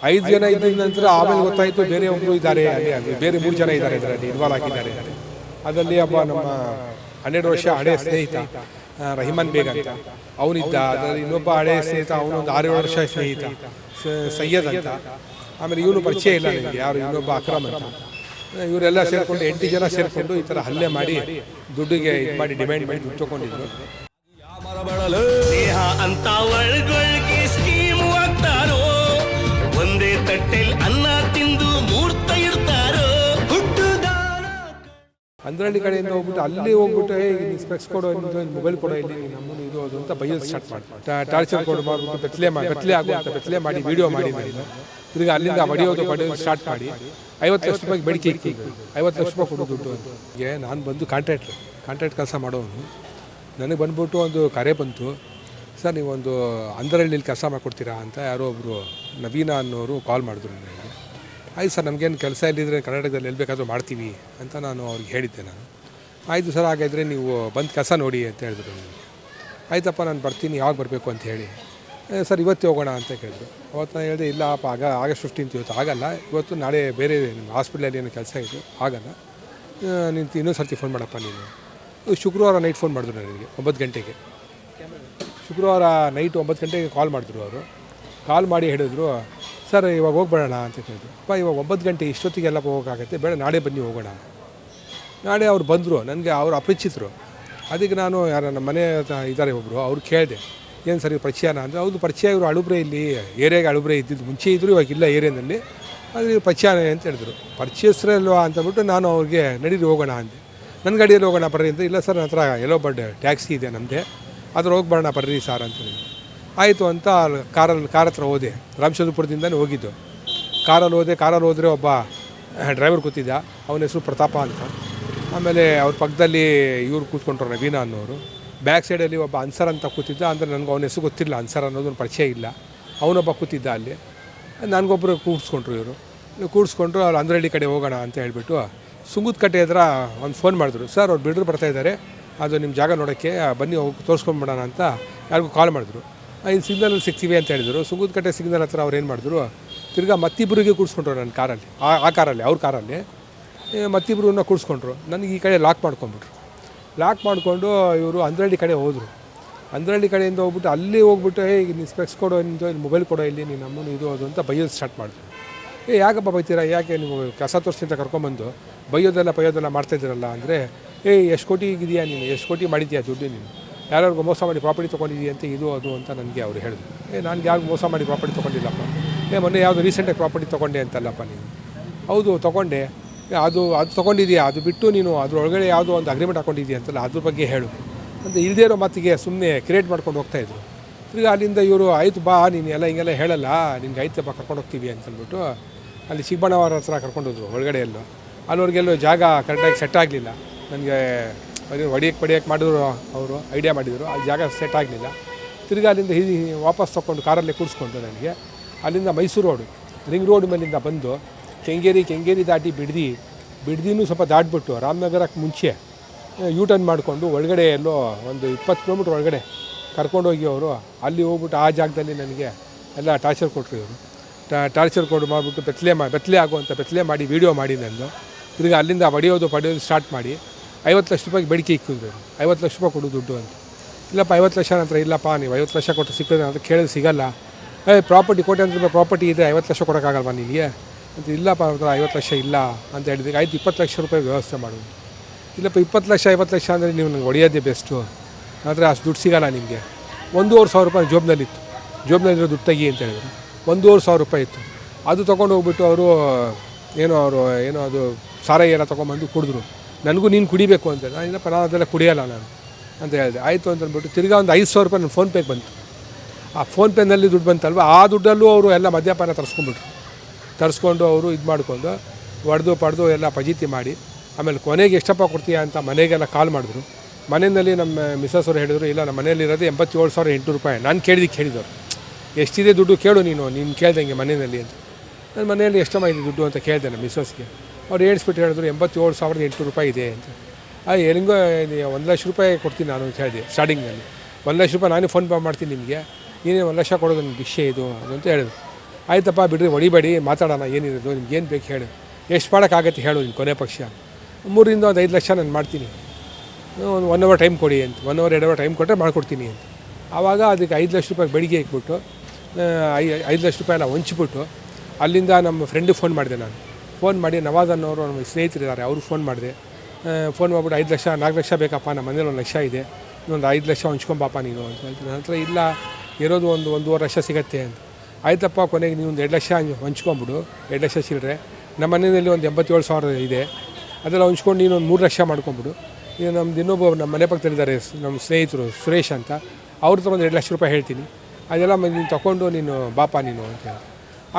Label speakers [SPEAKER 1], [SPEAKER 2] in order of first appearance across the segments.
[SPEAKER 1] ಐದು ಜನ ಇದ್ದ ನಂತರ ಆಮೇಲೆ ಗೊತ್ತಾಯಿತು ಬೇರೆ ಒಬ್ಬರು ಇದ್ದಾರೆ ಅಲ್ಲಿ ಅಲ್ಲಿ ಬೇರೆ ಮೂರು ಜನ ಇದ್ದಾರೆ ಇದರಲ್ಲಿ ಇನ್ವಾಲ್ವ್ ಆಗಿದ್ದಾರೆ. ಅದರಲ್ಲಿ ಒಬ್ಬ ನಮ್ಮ ಹನ್ನೆರಡು ವರ್ಷ ಹಳೆ ಸ್ನೇಹಿತ ರಹಿಮಾನ್ ಬೇಗ್ ಅಂತ. ಅವನಿದ್ದ, ಅದರಲ್ಲಿ ಇನ್ನೊಬ್ಬ ಹಳೆ ಸ್ನೇಹಿತ, ಅವನೊಂದು ಆರೇಳು ವರ್ಷ ಸ್ನೇಹಿತ ಸೈಯದ್ ಅಂತ. ಆಮೇಲೆ ಇವನು ಪರಿಚಯ ಇಲ್ಲ ನನಗೆ, ಯಾರು ಇನ್ನೊಬ್ಬ ಅಕ್ರಮ್ ಅಂತ. ಇವರೆಲ್ಲ ಸೇರಿಕೊಂಡು, ಎಂಟು ಜನ ಸೇರಿಕೊಂಡು ಈ ಥರ ಹಲ್ಲೆ ಮಾಡಿ, ದುಡ್ಡಿಗೆ ಇದು ಮಾಡಿ, ಡಿಮ್ಯಾಂಡ್ ಮಾಡಿ ದುಡ್ಡು ತಗೊಂಡಿದ್ರು. ಅಂದ್ರಳ್ಳಿ ಕಡೆಯಿಂದ ಹೋಗ್ಬಿಟ್ಟು ಅಲ್ಲಿ ಹೋಗ್ಬಿಟ್ಟು ಇಲ್ಲಿ ಸ್ಪೆಕ್ಸ್ ಕೊಡೋ ಮೊಬೈಲ್ ಕೊಡೋ ಇಲ್ಲಿ ನೀನು ನಮ್ಮನ್ನು ಇದು ಅದು ಅಂತ ಬೈಯೋದು ಸ್ಟಾರ್ಟ್ ಮಾಡಿ ಟಾರ್ಚರ್ ಕೊಡು ಮಾಡಿಬಿಟ್ಟು ಬೆತ್ತಲೆ ಮಾಡಿ ಬೆತ್ತಲೆ ಆಗುವಂತ ಬೆತ್ತಲೆ ಮಾಡಿ ವೀಡಿಯೋ ಮಾಡಿ. ನಾನು ತಿರುಗಿ ಅಲ್ಲಿಂದ ಹೊಡೆಯೋದು ಬಡಿಯೋದು ಸ್ಟಾರ್ಟ್ ಮಾಡಿ. ಐವತ್ತು ಲಕ್ಷ ರೂಪಾಯಿ ಬೇಡಿಕೆ ಇತ್ತು ಐವತ್ತು ಲಕ್ಷ ರೂಪಾಯಿ ಕೊಡೋ ದುಡ್ಡು ಅಂತ ಹೀಗೆ ನಾನು ಬಂದು ಕಾಂಟ್ರಾಕ್ಟ್ರು ಕಾಂಟ್ರಾಕ್ಟ್ ಕೆಲಸ ಮಾಡೋನು. ನನಗೆ ಬಂದ್ಬಿಟ್ಟು ಒಂದು ಕರೆ ಬಂತು. ಸರ್ ನೀವೊಂದು ಅಂದ್ರಹಳ್ಳಿಲಿ ಕೆಲಸ ಮಾಡಿಕೊಡ್ತೀರಾ? ಅಂತ ಯಾರೋ ಒಬ್ಬರು ನವೀನ ಅನ್ನೋರು ಕಾಲ್ ಮಾಡಿದ್ರು ನನಗೆ. ಆಯ್ತು ಸರ್, ನಮಗೇನು ಕೆಲಸ ಇಲ್ಲಿದ್ರೆ ಕರ್ನಾಟಕದಲ್ಲಿ ಎಲ್ಲಿ ಬೇಕಾದರೂ ಮಾಡ್ತೀವಿ ಅಂತ ನಾನು ಅವ್ರಿಗೆ ಹೇಳಿದ್ದೆ ನಾನು. ಆಯಿತು ಸರ್, ಹಾಗಾದರೆ ನೀವು ಬಂದು ಕೆಲಸ ನೋಡಿ ಅಂತ ಹೇಳಿದ್ರು ನನಗೆ ಆಯ್ತಪ್ಪ, ನಾನು ಬರ್ತೀನಿ, ಯಾವಾಗ ಬರಬೇಕು? ಅಂತ ಹೇಳಿ. ಸರ್, ಇವತ್ತು ಹೋಗೋಣ ಅಂತ ಕೇಳಿದ್ರು. ಅವತ್ತು ನಾನು ಹೇಳಿದೆ, ಇಲ್ಲ ಅಪ್ಪ ಆಗ, ಆಗಸ್ಟ್ ಫಿಫ್ಟೀನ್ತ್ ಇವತ್ತು ಆಗಲ್ಲ. ಇವತ್ತು ನಾಳೆ ಬೇರೆ ನಿಮ್ಮ ಹಾಸ್ಪಿಟ್ಲಲ್ಲಿ ಏನೋ ಕೆಲಸ ಇತ್ತು ಆಗಲ್ಲ. ನಿಂತು ನೀನು ಇನ್ನೊಂದು ಸರ್ತಿ ಫೋನ್ ಮಾಡಪ್ಪ ನೀನು. ಶುಕ್ರವಾರ ನೈಟ್ ಫೋನ್ ಮಾಡಿದ್ರು ನನಗೆ, ಒಂಬತ್ತು ಗಂಟೆಗೆ. ಶುಕ್ರವಾರ ನೈಟ್ ಒಂಬತ್ತು ಗಂಟೆಗೆ ಕಾಲ್ ಮಾಡಿದ್ರು ಅವರು. ಕಾಲ್ ಮಾಡಿ ಹೇಳಿದ್ರು ಸರ್, ಇವಾಗ ಹೋಗ್ಬೇಡೋಣ ಅಂತ ಕೇಳಿದ್ರು. ಅಪ್ಪ, ಇವಾಗ ಒಂಬತ್ತು ಗಂಟೆ ಇಷ್ಟೊತ್ತಿಗೆಲ್ಲ ಹೋಗೋಕ್ಕಾಗತ್ತೆ ಬೇಡ, ನಾಳೆ ಬನ್ನಿ, ಹೋಗೋಣ. ನಾಳೆ ಅವ್ರು ಬಂದರು. ನನಗೆ ಅವ್ರು ಅಪರಿಚಿತರು. ಅದಕ್ಕೆ ನಾನು ಯಾರ ನಮ್ಮ ಮನೆ ಇದ್ದಾರೆ ಒಬ್ಬರು ಅವ್ರು ಕೇಳಿದೆ. ಏನು ಸರ್, ಇವ್ರು ಪರಿಚಯನ? ಅಂದರೆ. ಹೌದು, ಪರಿಚಯ ಇವರು ಅಳುಬ್ರೆ ಇಲ್ಲಿ, ಏರಿಯಾಗೆ ಅಳುಬ್ರೆ ಇದ್ದಿದ್ದು. ಮುಂಚೆ ಇದ್ದರು ಇವಾಗ ಇಲ್ಲ ಏರಿಯಾದಲ್ಲಿ. ಅದು ಇವ್ರು ಅಂತ ಹೇಳಿದ್ರು. ಪರಿಚಯಸ್ರಲ್ವಾ ಅಂತಂದ್ಬಿಟ್ಟು ನಾನು ಅವ್ರಿಗೆ, ನಡೀರಿ, ಹೋಗೋಣ ಅಂದೆ. ನನ್ನ ಗಾಡಿಯಲ್ಲಿ ಹೋಗೋಣ ಬರ್ರಿ ಅಂತ. ಇಲ್ಲ ಸರ್ ನನ್ನ ಹತ್ರ ಎಲ್ಲೋ ಬಡ್ ಟ್ಯಾಕ್ಸಿ ಇದೆ ನಮ್ಮದೇ ಅದ್ರ ಹೋಗ್ಬರೋಣ ಬರ್ರಿ ಸರ್ ಅಂತ ಹೇಳಿದ್ರು. ಆಯಿತು ಅಂತ ಕಾರಲ್ಲಿ ಕಾರ್ ಹತ್ರ ಹೋದೆ. ರಾಮಚಂದ್ರಪುರದಿಂದಲೇ ಹೋಗಿದ್ದು. ಕಾರಲ್ಲಿ ಹೋದೆ ಕಾರಲ್ಲಿ ಹೋದರೆ ಒಬ್ಬ ಡ್ರೈವರ್ ಕೂತಿದ್ದ. ಅವನ ಹೆಸರು ಪ್ರತಾಪ ಅಂತ. ಆಮೇಲೆ ಅವ್ರ ಪಕ್ಕದಲ್ಲಿ ಇವ್ರು ಕೂತ್ಕೊಂಡ್ರು ನವೀನ ಅನ್ನೋರು. ಬ್ಯಾಕ್ ಸೈಡಲ್ಲಿ ಒಬ್ಬ ಅನ್ಸರ್ ಅಂತ ಕೂತಿದ್ದ. ಅಂದರೆ ನನಗೆ ಅವನ ಹೆಸರು ಗೊತ್ತಿಲ್ಲ. ಅನ್ಸರ್ ಅನ್ನೋದು ಪರಿಚಯ ಇಲ್ಲ. ಅವನೊಬ್ಬ ಕೂತಿದ್ದ ಅಲ್ಲಿ. ನನಗೊಬ್ಬರು ಕೂಡಿಸ್ಕೊಂಡ್ರು ಇವರು. ಕೂಡಿಸ್ಕೊಂಡ್ರು ಅವ್ರು ಅಂದ್ರಳ್ಳಿ ಕಡೆ ಹೋಗೋಣ ಅಂತ ಹೇಳಿಬಿಟ್ಟು ಕಟ್ಟೆ ಹತ್ರ ಒಂದು ಫೋನ್ ಮಾಡಿದ್ರು. ಸರ್, ಅವ್ರು ಬಿಡ್ರು ಬರ್ತಾಯಿದ್ದಾರೆ ಅದು ನಿಮ್ಮ ಜಾಗ ನೋಡೋಕ್ಕೆ, ಬನ್ನಿ ಹೋಗಿ ತೋರಿಸ್ಕೊಂಡ್ಬಿಡೋಣ ಅಂತ. ಯಾರಿಗೂ ಕಾಲ್ ಮಾಡಿದ್ರು. ಇಲ್ಲಿ ಸಿಗ್ನಲಲ್ಲಿ ಸಿಗ್ತೀವಿ ಅಂತ ಹೇಳಿದರು. ಸುಂಗುದ ಕಟ್ಟೆ ಸಿಗ್ನಲ್ ಹತ್ರ ಅವ್ರು ಏನು ಮಾಡಿದ್ರು, ತಿರ್ಗಾ ಮತ್ತಿಬ್ಬರಿಗೆ ಕೂಡಿಸ್ಕೊಂಡ್ರು ನನ್ನ ಕಾರಲ್ಲಿ. ಆ ಆ ಕಾರಲ್ಲಿ, ಅವ್ರ ಕಾರಲ್ಲಿ. ಮತ್ತಿಬ್ಬರನ್ನ ಕೂಡಿಸ್ಕೊಂಡ್ರು. ನನಗೆ ಈ ಕಡೆ ಲಾಕ್ ಮಾಡ್ಕೊಂಬಿಟ್ರು ಲಾಕ್ ಮಾಡಿಕೊಂಡು ಇವರು ಅಂದ್ರಳ್ಳಿ ಕಡೆ ಹೋದರು. ಅಂದ್ರಳ್ಳಿ ಕಡೆಯಿಂದ ಹೋಗ್ಬಿಟ್ಟು ಅಲ್ಲಿ ಹೋಗ್ಬಿಟ್ಟು, ಏ ನೀನು ಸ್ಪೆಕ್ಸ್ ಕೊಡೋ, ನಿಂದು ಮೊಬೈಲ್ ಕೊಡೋ, ಇಲ್ಲಿ ನೀನು ನಮ್ಮನ್ನು ಇದು ಅದು ಅಂತ ಬೈಯೋದು ಸ್ಟಾರ್ಟ್ ಮಾಡಿದ್ರು. ಏ, ಯಾಕಪ್ಪ ಬೈತೀರಾ? ಯಾಕೆ ನೀವು ಕಸ ತೋರಿಸಿ ಅಂತ ಕರ್ಕೊಂಬಂದು? ಬೈಯೋದೆಲ್ಲ ಬೈಯೋದೆಲ್ಲ ಮಾಡ್ತಾಯಿದ್ದೀರಲ್ಲ ಅಂದರೆ, ಏ, ಎಷ್ಟು ಕೋಟಿ ಇದೆಯಾ ನೀನು? ಎಷ್ಟು ಕೋಟಿ ಮಾಡಿದ್ಯಾ ದುಡ್ಡು ನೀನು? ಯಾರ್ಯಾರಿಗೂ ಮೋಸ ಮಾಡಿ ಪ್ರಾಪರ್ಟಿ ತೊಗೊಂಡಿದ್ದೀಯ ಅಂತ ಇದು, ಅದು ಅಂತ ನನಗೆ ಅವರು ಹೇಳಿದ್ರು. ಏ, ನಾನು ಯಾರಿಗೂ ಮೋಸ ಮಾಡಿ ಪ್ರಾಪರ್ಟಿ ತೊಗೊಂಡಿಲ್ಲಪ್ಪ. ಏ, ಮೊನ್ನೆ ಯಾವುದು ರೀಸೆಂಟಾಗಿ ಪ್ರಾಪರ್ಟಿ ತೊಗೊಂಡೆ ಅಂತಲ್ಲಪ್ಪ ನೀನು. ಹೌದು, ತೊಗೊಂಡೆ. ಅದು ಅದು ತೊಗೊಂಡಿದೆಯಾ, ಅದು ಬಿಟ್ಟು ನೀನು ಅದರೊಳಗಡೆ ಯಾವುದೋ ಒಂದು ಅಗ್ರಿಮೆಂಟ್ ಹಾಕೊಂಡಿದ್ಯಾ ಅಂತಲ್ಲ, ಅದ್ರ ಬಗ್ಗೆ ಹೇಳು. ಅಂತ ಇಲ್ಲದೇ ಇರೋ ಮಾತಿಗೆ ಸುಮ್ಮನೆ ಕ್ರಿಯೇಟ್ ಮಾಡ್ಕೊಂಡು ಹೋಗ್ತಾಯಿದ್ರು ತಿರ್ಗಿ ಅಲ್ಲಿಂದ ಇವರು, ಆಯಿತು ಬಾ, ನೀನು ಎಲ್ಲ ಹಿಂಗೆಲ್ಲ ಹೇಳಲ್ಲ, ನಿನ್ಗೆ ಬಾ, ಕರ್ಕೊಂಡು ಹೋಗ್ತೀವಿ ಅಂತಂದ್ಬಿಟ್ಟು ಅಲ್ಲಿ ಚಿಕ್ಕಬಣ್ಣವರ ಹತ್ರ ಕರ್ಕೊಂಡೋದ್ರು ಒಳಗಡೆ ಎಲ್ಲೋ. ಅಲ್ಲಿವರೆಗೆಲ್ಲೋ ಜಾಗ ಕರೆಕ್ಟಾಗಿ ಸೆಟ್ ಆಗಲಿಲ್ಲ. ನನಗೆ ಹೊಡಿಯಕ್ಕೆ ಪಡಿಯಕ್ಕೆ ಮಾಡಿದ್ರು ಅವರು ಐಡಿಯಾ ಮಾಡಿದರು. ಆ ಜಾಗ ಸೆಟ್ ಆಗಲಿಲ್ಲ. ತಿರ್ಗಿ ಅಲ್ಲಿಂದ ಹಿ ವಾಪಸ್ ತಗೊಂಡು ಕಾರಲ್ಲೇ ಕೂಡಿಸ್ಕೊಂಡು ನನಗೆ. ಅಲ್ಲಿಂದ ಮೈಸೂರು ರೋಡು ರಿಂಗ್ ರೋಡ್ ಮೇಲಿಂದ ಬಂದು ಕೆಂಗೇರಿ ಕೆಂಗೇರಿ ದಾಟಿ ಬಿಡ್ದಿ, ಬಿಡ್ದಿನೂ ಸ್ವಲ್ಪ ದಾಟಿಬಿಟ್ಟು ರಾಮನಗರಕ್ಕೆ ಮುಂಚೆ ಯೂ ಟರ್ನ್ ಮಾಡಿಕೊಂಡು ಒಳಗಡೆ ಎಲ್ಲೋ ಒಂದು ಇಪ್ಪತ್ತು ಕಿಲೋಮೀಟ್ರ್ ಒಳಗಡೆ ಕರ್ಕೊಂಡೋಗಿ ಅವರು, ಅಲ್ಲಿ ಹೋಗ್ಬಿಟ್ಟು ಆ ಜಾಗದಲ್ಲಿ ನನಗೆ ಎಲ್ಲ ಟಾರ್ಚರ್ ಕೊಟ್ಟರು ಇವರು. ಟಾರ್ಚರ್ ಕೊಡು ಮಾಡಿಬಿಟ್ಟು ಬೆತ್ತಲೆ ಮಾ, ಬೆತ್ತಲೆ ಆಗುವಂಥ ಬೆತ್ತಲೆ ಮಾಡಿ ವೀಡಿಯೋ ಮಾಡಿ ನಂದು. ತಿರ್ಗಿ ಅಲ್ಲಿಂದ ಹೊಡೆಯೋದು ಪಡೆಯೋದು ಸ್ಟಾರ್ಟ್ ಮಾಡಿ. ಐವತ್ತು ಲಕ್ಷ ರೂಪಾಯಿಗೆ ಬೇಡಿಕೆ ಇಕ್ಕಿದ್ರು. ಐವತ್ತು ಲಕ್ಷ ರೂಪಾಯಿ ಕೊಡು ದುಡ್ಡು ಅಂತ. ಇಲ್ಲಪ್ಪ, ಐವತ್ತು ಲಕ್ಷ ನಂತರ ಇಲ್ಲಪ್ಪ, ನೀವು ಐವತ್ತು ಲಕ್ಷ ಕೊಟ್ಟು ಸಿಕ್ಕಿದ್ರೆ ಅಂತ ಕೇಳಿದ್ರೆ ಸಿಗಲ್ಲ. ಏ ಪ್ರಾಪರ್ಟಿ ಕೋಟೆ ರೂಪಾಯಿ ಪ್ರಾಪರ್ಟಿ ಇದೆ, ಐವತ್ತು ಲಕ್ಷ ಕೊಡೋಕ್ಕಾಗಲ್ವಾ ನಿನಗೆ? ಅಂತ ಇಲ್ಲಪ್ಪ ಅವ್ರ ಐವತ್ತು ಲಕ್ಷ ಇಲ್ಲ ಅಂತ ಹೇಳಿದಾಗ ಆಯ್ತು, ಇಪ್ಪತ್ತು ಲಕ್ಷ ರೂಪಾಯಿ ವ್ಯವಸ್ಥೆ ಮಾಡೋದು ಇಲ್ಲಪ್ಪ, ಇಪ್ಪತ್ತು ಲಕ್ಷ, ಐವತ್ತು ಲಕ್ಷ ಅಂದರೆ ನೀವು ನಂಗೆ ಹೊಡೆಯೋದೇ ಬೆಸ್ಟು ಆದರೆ ಅಷ್ಟು ದುಡ್ಡು ಸಿಗಲ್ಲ ನಿಮಗೆ. ಒಂದೂವರೆ ಸಾವಿರ ರೂಪಾಯಿ ಜೋಬ್ನಲ್ಲಿತ್ತು. ಜೋಬ್ನಲ್ಲಿರೋ ದುಡ್ಡು ತೆಗಿ ಅಂತ ಹೇಳಿದ್ರು. ಒಂದೂವರೆ ಸಾವಿರ ರೂಪಾಯಿ ಇತ್ತು. ಅದು ತೊಗೊಂಡು ಹೋಗ್ಬಿಟ್ಟು ಅವರು, ಏನೋ ಅವರು, ಏನೋ ಅದು ಸಾರಾಯಿ ಎಲ್ಲ ತೊಗೊಂಬಂದು ಕುಡಿದ್ರು. ನನಗೂ ನೀನು ಕುಡಿಬೇಕು ಅಂತ ನಾನು ಏನಪ್ಪ, ನಾನು ಅದೆಲ್ಲ ಕುಡಿಯಲ್ಲ ನಾನು ಅಂತ ಹೇಳಿದೆ. ಆಯಿತು ಅಂತ ಅಂದ್ಬಿಟ್ಟು ತಿರ್ಗಾ ಒಂದು ಐದು ಸಾವಿರ ರೂಪಾಯಿ ನನ್ನ ಫೋನ್ಪೇಗೆ ಬಂತು. ಆ ಫೋನ್ಪೇನಲ್ಲಿ ದುಡ್ಡು ಬಂತಲ್ವ? ಆ ದುಡ್ಡಲ್ಲೂ ಅವರು ಎಲ್ಲ ಮದ್ಯಪಾನ ತರಿಸ್ಕೊಂಡ್ಬಿಟ್ರು. ತರಿಸ್ಕೊಂಡು ಅವರು ಇದು ಮಾಡಿಕೊಂಡು ಒಡೆದು ಪಡೆದು ಎಲ್ಲ ಪಜೀತಿ ಮಾಡಿ, ಆಮೇಲೆ ಕೊನೆಗೆ ಎಷ್ಟಪ್ಪ ಕೊಡ್ತೀಯಾ ಅಂತ ಮನೆಗೆಲ್ಲ ಕಾಲ್ ಮಾಡಿದ್ರು. ಮನೆಯಲ್ಲಿ ನಮ್ಮ ಮಿಸಸ್ ಅವರು ಹೇಳಿದರು, ಇಲ್ಲ ನಮ್ಮ ಮನೇಲಿರೋದು ಎಂಬತ್ತೇಳು ಸಾವಿರ ಎಂಟು ರೂಪಾಯಿ. ನಾನು ಕೇಳಿದ್ದು ಕೇಳಿದವರು ಎಷ್ಟಿದೆ ದುಡ್ಡು ಕೇಳು ನೀನು ನೀನು ಕೇಳ್ದಂಗೆ ಮನೆಯಲ್ಲಿ ಅಂತ. ನನ್ನ ಮನೆಯಲ್ಲಿ ಎಷ್ಟಮ್ಮ ಇದೆ ದುಡ್ಡು ಅಂತ ಕೇಳಿದೆ ನಮ್ಮ ಮಿಸಸ್ಗೆ ಅವ್ರು ಹೇಳಿಸ್ಬಿಟ್ಟು ಹೇಳಿದ್ರು, ಎಂಬತ್ತೇಳು ಸಾವಿರದ ಎಂಟು ರೂಪಾಯಿ ಇದೆ ಅಂತ. ಅದು ಹೆಂಗೋ ಒಂದು ಲಕ್ಷ ರೂಪಾಯಿ ಕೊಡ್ತೀನಿ ನಾನು ಅಂತ ಹೇಳಿದೆ, ಸ್ಟಾರ್ಟಿಂಗಲ್ಲಿ. ಒಂದು ಲಕ್ಷ ರೂಪಾಯಿ ನಾನೇ ಫೋನ್ ಪೇ ಮಾಡ್ತೀನಿ ನಿಮಗೆ, ನೀನೇ ಒಂದು ಲಕ್ಷ ಕೊಡೋದು ನಿಮ್ಗೆ ವಿಷಯ ಇದು ಅಂತ ಹೇಳಿದ್ರು. ಆಯ್ತಪ್ಪ, ಬಿಡ್ರಿ, ಹೊಡಿಬೇಡಿ, ಮಾತಾಡೋಣ, ಏನಿರೋದು, ನಿಮ್ಗೆ ಏನು ಬೇಕು ಹೇಳು. ಎಷ್ಟು ಮಾಡೋಕ್ಕಾಗತ್ತೆ ಹೇಳು ನಿಮ್ಮ ಕೊನೆ ಪಕ್ಷ. ಮೂರಿಂದ ಒಂದು ಐದು ಲಕ್ಷ ನಾನು ಮಾಡ್ತೀನಿ. ಒಂದು ಒನ್ ಅವರ್ ಟೈಮ್ ಕೊಡಿ ಅಂತ ಒನ್ ಅವರ್ ಎರಡು ಅವರ್ ಟೈಮ್ ಕೊಟ್ಟರೆ ಮಾಡ್ಕೊಡ್ತೀನಿ ಅಂತ. ಆವಾಗ ಅದಕ್ಕೆ ಐದು ಲಕ್ಷ ರೂಪಾಯಿ ಬೆಳಿಗ್ಗೆ ಇಟ್ಬಿಟ್ಟು ಐದು ಲಕ್ಷ ರೂಪಾಯಿ ಎಲ್ಲ ಹೊಂಚ್ಬಿಟ್ಟು, ಅಲ್ಲಿಂದ ನಮ್ಮ ಫ್ರೆಂಡಿಗೆ ಫೋನ್ ಮಾಡಿದೆ ನಾನು. ಫೋನ್ ಮಾಡಿ ನವಾಜ್ ಅನ್ನೋರು ನಮ್ಮ ಸ್ನೇಹಿತರಿದ್ದಾರೆ ಅವ್ರಿಗೆ ಫೋನ್ ಮಾಡಿದೆ. ಫೋನ್ ಮಾಡ್ಬಿಟ್ಟು ಐದು ಲಕ್ಷ, ನಾಲ್ಕು ಲಕ್ಷ ಬೇಕಪ್ಪ, ನಮ್ಮ ಮನೇಲಿ ಒಂದು ಲಕ್ಷ ಇದೆ. ಇನ್ನೊಂದು ಐದು ಲಕ್ಷ ಹೊಂಚ್ಕೊಂಬಪ್ಪ ನೀನು ಅಂತ ಹೇಳ್ತೀನಿ ನಂತರ ಇಲ್ಲ, ಇರೋದು ಒಂದು ಒಂದೂವರೆ ಲಕ್ಷ ಸಿಗತ್ತೆ ಅಂತ. ಆಯ್ತಪ್ಪ, ಕೊನೆಗೆ ನೀವು ಒಂದು ಎರಡು ಲಕ್ಷ ಹಂಚ್ಕೊಂಬಿಡು, ಎರಡು ಲಕ್ಷ ಸಿಲ್ಲರೆ ನಮ್ಮ ಮನೆಯಲ್ಲಿ ಒಂದು ಎಂಬತ್ತೇಳು ಸಾವಿರ ಇದೆ. ಅದೆಲ್ಲ ಹಂಚ್ಕೊಂಡು ನೀನು ಒಂದು ಮೂರು ಲಕ್ಷ ಮಾಡ್ಕೊಂಬಿಡು. ಈಗ ನಮ್ದು ಇನ್ನೊಬ್ಬ ನಮ್ಮ ಮನೆ ಪಕ್ಕದಲ್ಲಿದ್ದಾರೆ ನಮ್ಮ ಸ್ನೇಹಿತರು ಸುರೇಶ್ ಅಂತ. ಅವ್ರ ಹತ್ರ ಒಂದು ಎರಡು ಲಕ್ಷ ರೂಪಾಯಿ ಹೇಳ್ತೀನಿ. ಅದೆಲ್ಲ ನೀನು ತಗೊಂಡು ನೀನು ಬಾಪ ನೀನು ಅಂತ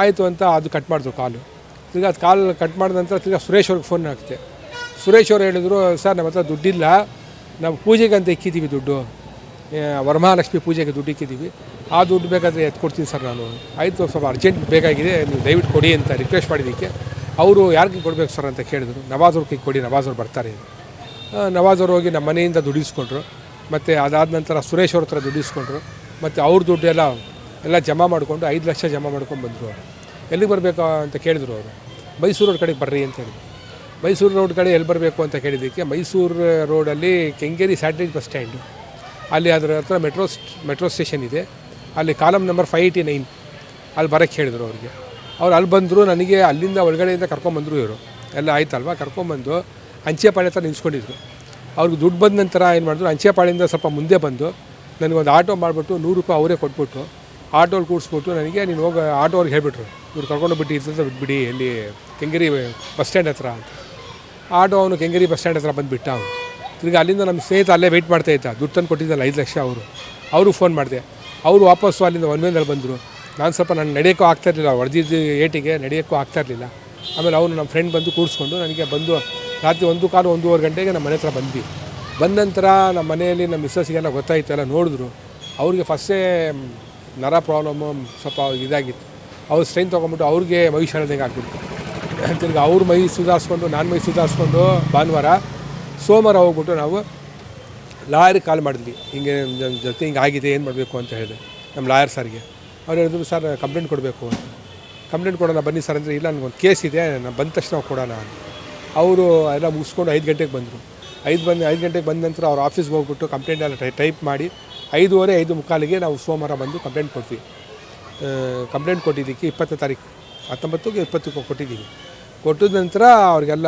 [SPEAKER 1] ಆಯಿತು ಅಂತ ಅದು ಕಟ್ ಮಾಡಿದ್ರು ಕಾಲು. ತಿರ್ಗಿ ಅದು ಕಾಲು ಕಟ್ ಮಾಡಿದ ನಂತರ ತಿರ್ಗಿ ಸುರೇಶ್ ಅವ್ರಿಗೆ ಫೋನ್ ಹಾಕ್ತೆ. ಸುರೇಶ್ ಅವ್ರು ಹೇಳಿದ್ರು, ಸರ್ ನಮ್ಮ ಹತ್ರ ದುಡ್ಡಿಲ್ಲ. ನಾವು ಪೂಜೆಗೆ ಅಂತ ಇಕ್ಕಿದ್ದೀವಿ ದುಡ್ಡು. ವರಮಹಾಲಕ್ಷ್ಮಿ ಪೂಜೆಗೆ ದುಡ್ಡು ಇಕ್ಕಿದ್ದೀವಿ ಆ ದುಡ್ಡು ಬೇಕಾದರೆ ಎತ್ಕೊಡ್ತೀನಿ ಸರ್ ನಾನು. ಆಯಿತು, ಸ್ವಲ್ಪ ಅರ್ಜೆಂಟ್ ಬೇಕಾಗಿದೆ, ನೀವು ದಯವಿಟ್ಟು ಕೊಡಿ ಅಂತ ರಿಕ್ವೆಸ್ಟ್ ಮಾಡಿದ್ದಕ್ಕೆ. ಅವರು ಯಾರಿಗೆ ಕೊಡಬೇಕು ಸರ್ ಅಂತ ಕೇಳಿದ್ರು. ನವಾಜ್ ಅವ್ರ ಕೈಗೆ ಕೊಡಿ, ನವಾಜ್ ಅವ್ರು ಬರ್ತಾರೆ ನವಾಜ್ ಅವ್ರು ಹೋಗಿ ನಮ್ಮ ಮನೆಯಿಂದ ದುಡಿಸ್ಕೊಂಡ್ರು ಮತ್ತು ಅದಾದ ನಂತರ ಸುರೇಶ್ ಅವ್ರ ಹತ್ರ ದುಡಿಸ್ಕೊಂಡ್ರು ಮತ್ತು ಅವ್ರ ದುಡ್ಡೆಲ್ಲ ಎಲ್ಲ ಜಮಾ ಮಾಡಿಕೊಂಡು ಐದು ಲಕ್ಷ ಜಮಾ ಮಾಡ್ಕೊಂಡು ಬಂದರು ಅವರು. ಎಲ್ಲಿಗೆ ಬರಬೇಕು ಅಂತ ಕೇಳಿದರು ಅವರು. ಮೈಸೂರು ರೋಡ್ ಕಡೆಗೆ ಬರ್ರಿ ಅಂತ ಹೇಳಿದ್ರು. ಮೈಸೂರು ರೋಡ್ ಕಡೆ ಎಲ್ಲಿ ಬರಬೇಕು ಅಂತ ಕೇಳಿದ್ದಕ್ಕೆ ಮೈಸೂರು ರೋಡಲ್ಲಿ ಕೆಂಗೇರಿ ಸ್ಯಾಟಲೈಟ್ ಬಸ್ ಸ್ಟ್ಯಾಂಡು. ಅಲ್ಲಿ ಅದರ ಹತ್ರ ಮೆಟ್ರೋ ಮೆಟ್ರೋ ಸ್ಟೇಷನ್ ಇದೆ. ಅಲ್ಲಿ column number five eighty nine ಅಲ್ಲಿ ಬರೋಕ್ಕೆ ಹೇಳಿದರು ಅವ್ರಿಗೆ. ಅವ್ರು ಅಲ್ಲಿ ಬಂದರು, ನನಗೆ ಅಲ್ಲಿಂದ ಒಳಗಡೆಯಿಂದ ಕರ್ಕೊಂಬಂದರು ಇವರು. ಎಲ್ಲ ಆಯ್ತಲ್ವಾ? ಕರ್ಕೊಂಬಂದು ಅಂಚೆಪಾಳ್ಯ ಹತ್ರ ನಿಲ್ಸ್ಕೊಂಡಿದ್ರು. ಅವ್ರಿಗೆ ದುಡ್ಡು ಬಂದ ನಂತರ ಏನು ಮಾಡಿದ್ರು ಅಂಚೆಪಾಳ್ಯದಿಂದ ಸ್ವಲ್ಪ ಮುಂದೆ ಬಂದು ನನಗೊಂದು ಆಟೋ ಮಾಡಿಬಿಟ್ಟು ನೂರು ರೂಪಾಯಿ ಅವರೇ ಕೊಟ್ಬಿಟ್ಟು ಆಟೋಲ್ಲಿ ಕೂಡಿಸ್ಬಿಟ್ಟು ನನಗೆ ನೀನು ಹೋಗೋ ಆಟೋ ಅವ್ರಿಗೆ ಹೇಳಿಬಿಟ್ರು. ಇವ್ರು ಕರ್ಕೊಂಡು ಬಿಟ್ಟು ಬಿಡಿ ಬಿಟ್ಬಿಡಿ ಎಲ್ಲಿ ಕೆಂಗೇರಿ ಬಸ್ ಸ್ಟ್ಯಾಂಡ್ ಹತ್ರ ಅಂತ. ಆಟೋ ಅವನು ಕೆಂಗೇರಿ ಬಸ್ ಸ್ಟ್ಯಾಂಡ್ ಹತ್ರ ಬಂದುಬಿಟ್ಟ ಅವನು. ತಿರ್ಗಿ ಅಲ್ಲಿಂದ ನಮ್ಮ ಸ್ನೇಹಿತ ಅಲ್ಲೇ ವೆಯ್ಟ್ ಮಾಡ್ತಾ ಇದ್ದ. ದುಡ್ಡು ತಂದು ಕೊಟ್ಟಿದ್ದಲ್ಲ ಐದು ಲಕ್ಷ ಅವರು. ಅವರು ಫೋನ್ ಮಾಡಿದೆ. ಅವರು ವಾಪಸ್ಸು ಅಲ್ಲಿಂದ ಒನ್ ವೇನಲ್ಲಿ ಬಂದರು. ನಾನು ಸ್ವಲ್ಪ ನಾನು ನಡೆಯೋಕ್ಕೂ ಆಗ್ತಾ ಇರಲಿಲ್ಲ. ಹೊಡೆದಿದ್ದು ಏಟಿಗೆ ನಡೆಯೋಕ್ಕೂ ಆಗ್ತಾ ಇರಲಿಲ್ಲ. ಆಮೇಲೆ ಅವನು ನಮ್ಮ ಫ್ರೆಂಡ್ ಬಂದು ಕೂಡಿಸ್ಕೊಂಡು ನನಗೆ ಬಂದು ರಾತ್ರಿ ಒಂದು ಕಾಲು ಒಂದೂವರೆ ಗಂಟೆಗೆ ನಮ್ಮ ಮನೆ ಹತ್ರ ಬಂದ್ವಿ. ಬಂದ ನಂತರ ನಮ್ಮ ಮನೆಯಲ್ಲಿ ನಮ್ಮ ಮಿಸ್ಸಸ್ಗೆಲ್ಲ ಗೊತ್ತಾಯಿತು ಎಲ್ಲ ನೋಡಿದ್ರು. ಅವ್ರಿಗೆ ಫಸ್ಟೇ ನರ ಪ್ರಾಬ್ಲಮ್ಮು ಸ್ವಲ್ಪ ಇದಾಗಿತ್ತು. ಅವ್ರು ಸ್ಟ್ರೈನ್ ತೊಗೊಂಬಿಟ್ಟು ಅವ್ರಿಗೆ ಮೈ ಶಾರದಂಗೆ ಹಾಕ್ಬಿಟ್ಟು ತಿರ್ಗಿ ಅವ್ರ ಮೈ ಸುಧಾರಿಸ್ಕೊಂಡು, ನಾನು ಮೈ ಸುಧಾರಿಸ್ಕೊಂಡು ಭಾನುವಾರ, ಸೋಮವಾರ ಹೋಗ್ಬಿಟ್ಟು ನಾವು ಲಾಯರ್ಗೆ ಕಾಲ್ ಮಾಡಿದ್ವಿ. ಹಿಂಗೆ ನಮ್ಮ ಜೊತೆ ಹಿಂಗೆ ಆಗಿದೆ, ಏನು ಮಾಡಬೇಕು ಅಂತ ಹೇಳಿದೆ ನಮ್ಮ ಲಾಯರ್ ಸರ್ಗೆ ಅವ್ರು ಹೇಳಿದ್ರು ಸರ್ ಕಂಪ್ಲೇಂಟ್ ಕೊಡಬೇಕು ಅಂತ. ಕಂಪ್ಲೇಂಟ್ ಕೊಡೋಣ, ಬನ್ನಿ ಸರ್ ಅಂದರೆ ಇಲ್ಲ ನನಗೊಂದು ಕೇಸ್ ಇದೆ ನಾನು ಬಂದ ತಕ್ಷಣ ಕೊಡೋಣ ಅಂತ. ಅವರು ಎಲ್ಲ ಮುಗಿಸ್ಕೊಂಡು ಐದು ಗಂಟೆಗೆ ಬಂದರು. ಐದು ಬಂದು, ಐದು ಗಂಟೆಗೆ ಬಂದ ನಂತರ ಅವ್ರ ಆಫೀಸ್ಗೆ ಹೋಗ್ಬಿಟ್ಟು ಕಂಪ್ಲೇಂಟ್ ಎಲ್ಲ ಟೈಪ್ ಮಾಡಿ, ಐದೂವರೆ, ಐದು ಮುಕ್ಕಾಲಿಗೆ ನಾವು ಸೋಮವಾರ ಬಂದು ಕಂಪ್ಲೇಂಟ್ ಕೊಡ್ತೀವಿ ಕಂಪ್ಲೇಂಟ್ ಕೊಟ್ಟಿದ್ದಕ್ಕೆ ಇಪ್ಪತ್ತು ತಾರೀಕು ಹತ್ತೊಂಬತ್ತಕ್ಕೆ ಇಪ್ಪತ್ತಕ್ಕೆ ಕೊಟ್ಟಿದ್ದೀವಿ ಕೊಟ್ಟಿದ ನಂತರ ಅವ್ರಿಗೆಲ್ಲ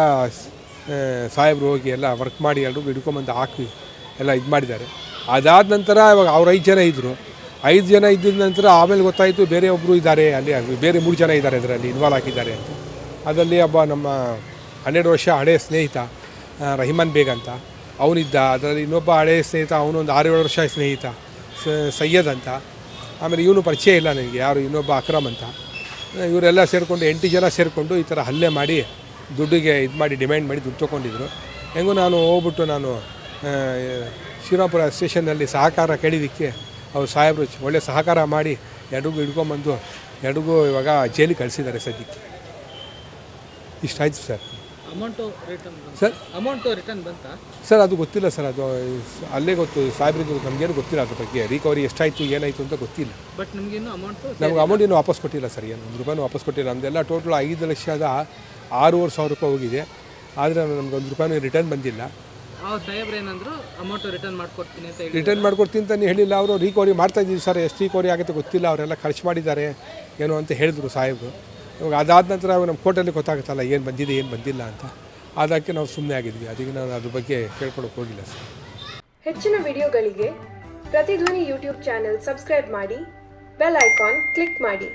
[SPEAKER 1] ಸಾಹೇಬರು ಹೋಗಿ ಎಲ್ಲ ವರ್ಕ್ ಮಾಡಿ ಎಲ್ಲರೂ ಹಿಡ್ಕೊಂಬಂದು ಹಾಕಿ ಎಲ್ಲ ಇದು ಮಾಡಿದ್ದಾರೆ. ಅದಾದ ನಂತರ ಇವಾಗ ಅವ್ರು ಐದು ಜನ ಇದ್ದರು ಐದು ಜನ ಇದ್ದಿದ ನಂತರ ಆಮೇಲೆ ಗೊತ್ತಾಯಿತು ಬೇರೆ ಒಬ್ಬರು ಇದ್ದಾರೆ ಅಲ್ಲಿ ಬೇರೆ ಮೂರು ಜನ ಇದ್ದಾರೆ ಅದರಲ್ಲಿ ಇನ್ವಾಲ್ವ್ ಹಾಕಿದ್ದಾರೆ ಅಂತ. ಅದರಲ್ಲಿ ಒಬ್ಬ ನಮ್ಮ ಹನ್ನೆರಡು ವರ್ಷ ಹಳೆಯ ಸ್ನೇಹಿತ ರಹಿಮಾನ್ ಬೇಗ್ ಅಂತ. ಅವನಿದ್ದ. ಅದರಲ್ಲಿ ಇನ್ನೊಬ್ಬ ಹಳೆಯ ಸ್ನೇಹಿತ, ಅವನೊಂದು ಆರು ಏಳು ವರ್ಷ ಸ್ನೇಹಿತ ಸಯ್ಯದ್ ಅಂತ. ಆಮೇಲೆ ಇವನು ಪರಿಚಯ ಇಲ್ಲ ನನಗೆ, ಯಾರು ಇನ್ನೊಬ್ಬ ಅಕ್ರಮ್ ಅಂತ. ಇವರೆಲ್ಲ ಸೇರಿಕೊಂಡು, ಎಂಟು ಜನ ಸೇರಿಕೊಂಡು ಈ ಥರ ಹಲ್ಲೆ ಮಾಡಿ, ದುಡ್ಡಿಗೆ ಇದು ಮಾಡಿ, ಡಿಮ್ಯಾಂಡ್ ಮಾಡಿ ದುಡ್ಡು ತೊಗೊಂಡಿದ್ರು. ಹೆಂಗೂ ನಾನು ಹೋಗ್ಬಿಟ್ಟು ನಾನು ಶಿರಾಪುರ ಸ್ಟೇಷನ್ನಲ್ಲಿ ಸಹಕಾರ ಕೇಳಿದ್ದಕ್ಕೆ ಅವ್ರು ಸಾಹೇಬರು ಒಳ್ಳೆ ಸಹಕಾರ ಮಾಡಿ, ಎಡಗು ಹಿಡ್ಕೊಂಬಂದು ಎರಡಿಗೂ ಇವಾಗ ಜೈಲಿಗೆ ಕಳಿಸಿದ್ದಾರೆ ಸದ್ಯಕ್ಕೆ. ಇಷ್ಟಾಯ್ತು sir.
[SPEAKER 2] Amount return
[SPEAKER 1] sir
[SPEAKER 2] amount return ಬಂತ?
[SPEAKER 1] ಸರ್ ಅದು ಗೊತ್ತಿಲ್ಲ ಸರ್ ಅದು ಅಲ್ಲೇ ಗೊತ್ತು ಸಾಹೇಬ್ರಿಗೆ ನಮಗೇನು ಗೊತ್ತಿಲ್ಲ ಅದ್ರ ಬಗ್ಗೆ. ರಿಕವರಿ ಎಷ್ಟಾಯಿತು ಏನಾಯಿತು ಅಂತ ಗೊತ್ತಿಲ್ಲ.
[SPEAKER 2] ಬಟ್ ನಿಮಗಿನ್ನೂ ಅಮೌಂಟು
[SPEAKER 1] ನಮ್ಗೆ ಅಮೌಂಟ್ ಇನ್ನೂ ವಾಪಸ್ ಕೊಟ್ಟಿಲ್ಲ ಸರ್ ಏನು ಒಂದು ರೂಪಾಯಿನೂ ವಾಪಸ್ ಕೊಟ್ಟಿಲ್ಲ. ನಮ್ದೆಲ್ಲ ಟೋಟಲ್ ಐದು ಲಕ್ಷದ ಆರೂವರೆ ಸಾವಿರ ರೂಪಾಯಿ ಹೋಗಿದೆ. ಆದರೆ ನಮ್ಗೆ ಒಂದು ರೂಪಾಯಿನೂ ರಿಟರ್ನ್ ಬಂದಿಲ್ಲ.
[SPEAKER 2] ಸಾಹೇಬ್ರು ಏನಂದ್ರು ಅಮೌಂಟ್ ರಿಟರ್ನ್ ಮಾಡ್ಕೊಡ್ತೀನಿ ಅಂತ ಹೇಳಿ
[SPEAKER 1] ರಿಟರ್ನ್ ಮಾಡ್ಕೊಡ್ತೀನಿ ಅಂತ ಹೇಳಿಲ್ಲ ಅವರು ರಿಕವರಿ ಮಾಡ್ತಾ ಇದ್ದೀವಿ ಸರ್ ಎಷ್ಟು ರಿಕವರಿ ಆಗುತ್ತೆ ಗೊತ್ತಿಲ್ಲ ಅವರೆಲ್ಲ ಖರ್ಚು ಮಾಡಿದ್ದಾರೆ ಏನು ಅಂತ ಹೇಳಿದ್ರು ಸಾಹೇಬರು. ಇವಾಗ ಅದಾದ ನಂತರ ನಮ್ಮ ಕೋರ್ಟಲ್ಲಿ ಗೊತ್ತಾಗುತ್ತಲ್ಲ ಏನು ಬಂದಿದೆ, ಏನು ಬಂದಿಲ್ಲ ಅಂತ. ಅದಕ್ಕೆ ನಾವು ಸುಮ್ಮನೆ ಆಗಿದ್ವಿ. ಅದಕ್ಕೆ ನಾನು ಅದ್ರ ಬಗ್ಗೆ ಕೇಳ್ಕೊಳಕ್ಕೆ ಹೋಗಿಲ್ಲ ಸರ್.
[SPEAKER 3] ಹೆಚ್ಚಿನ ವಿಡಿಯೋಗಳಿಗೆ ಪ್ರತಿಧ್ವನಿ ಯೂಟ್ಯೂಬ್ ಚಾನೆಲ್ ಸಬ್ಸ್ಕ್ರೈಬ್ ಮಾಡಿ, ಬೆಲ್ ಐಕಾನ್ ಕ್ಲಿಕ್ ಮಾಡಿ.